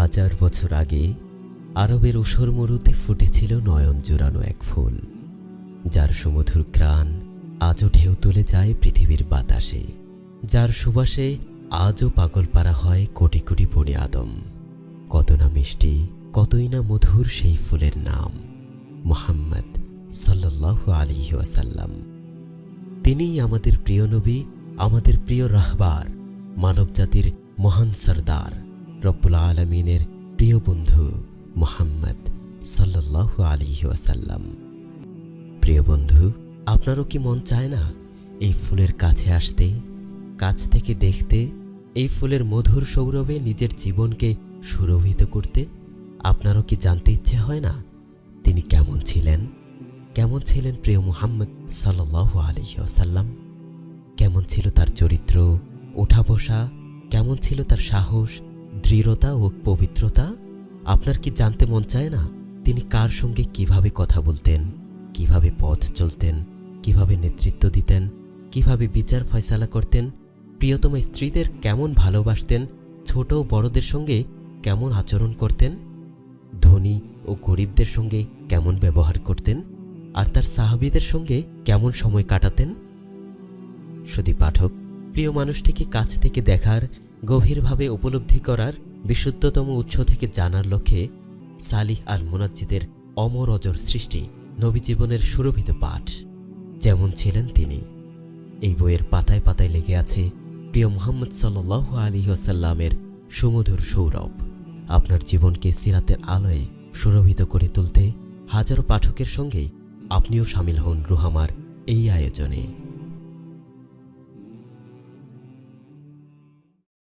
হাজার বছর আগে আরবের ঊষর মরুতে ফুটেছিল নয়ন জুড়ানো এক ফুল, যার সুমধুর গ্রাণ আজও ঢেউ তুলে যায় পৃথিবীর বাতাসে, যার সুবাসে আজও পাগল পারা হয় কোটি কোটি বনে আদম। কত না মিষ্টি, কতই না মধুর সেই ফুলের নাম, মোহাম্মদ সাল্লাল্লাহু আলাইহি ওয়াসাল্লাম। তিনিই আমাদের প্রিয় নবী, আমাদের প্রিয় রাহবার, মানবজাতির মহান সর্দার। রব্বুল আলমিনের প্রিয় বন্ধু মোহাম্মদ সাল্লাল্লাহু আলাইহি ওয়াসাল্লাম। প্রিয় বন্ধু, আপনারও কি মন চায় না এই ফুলের কাছে আসতে, কাছ থেকে দেখতে, এই ফুলের মধুর সৌরভে নিজের জীবনকে সুরভিত করতে? আপনারও কি জানতে ইচ্ছে হয় না? তিনি কেমন ছিলেন? কেমন ছিলেন প্রিয় মুহাম্মদ সাল্লাল্লাহু আলাইহি ওয়াসাল্লাম? কেমন ছিল তার চরিত্র ওঠা বসা কেমন ছিল তার সাহস? দৃঢ়তা ও পবিত্রতা? আপনার কি জানতে মন চায় না? তিনি কার সঙ্গে কীভাবে কথা বলতেন? কীভাবে পথ চলতেন? কীভাবে নেতৃত্ব দিতেন? কীভাবে বিচার ফয়সালা করতেন? প্রিয়তম স্ত্রীদের কেমন ভালোবাসতেন? ছোট ও বড়দের সঙ্গে কেমন আচরণ করতেন? ধনী ও গরিবদের সঙ্গে কেমন ব্যবহার করতেন? আর তার সাহাবীদের সঙ্গে কেমন সময় কাটাতেন? শুধু পাঠক, প্রিয় মানুষটিকে কাছ থেকে দেখার গভীরভাবে উপলব্ধি করার বিশুদ্ধতম উৎস থেকে জানার লক্ষ্যে সালিহ আল মুনাজ্জিদের অমর অজর সৃষ্টি নবী জীবনের সুরভিত পাঠ। যেমন ছিলেন তিনি। এই বইয়ের পাতায় পাতায় লেগে আছে প্রিয় মোহাম্মদ সাল্লাহ আলী ওসাল্লামের সুমধুর সৌরভ। আপনার জীবনকে সিরাতের আলোয় সুরভিত করে তুলতে হাজারো পাঠকের সঙ্গে আপনিও সামিল হন রুহামার এই আয়োজনে।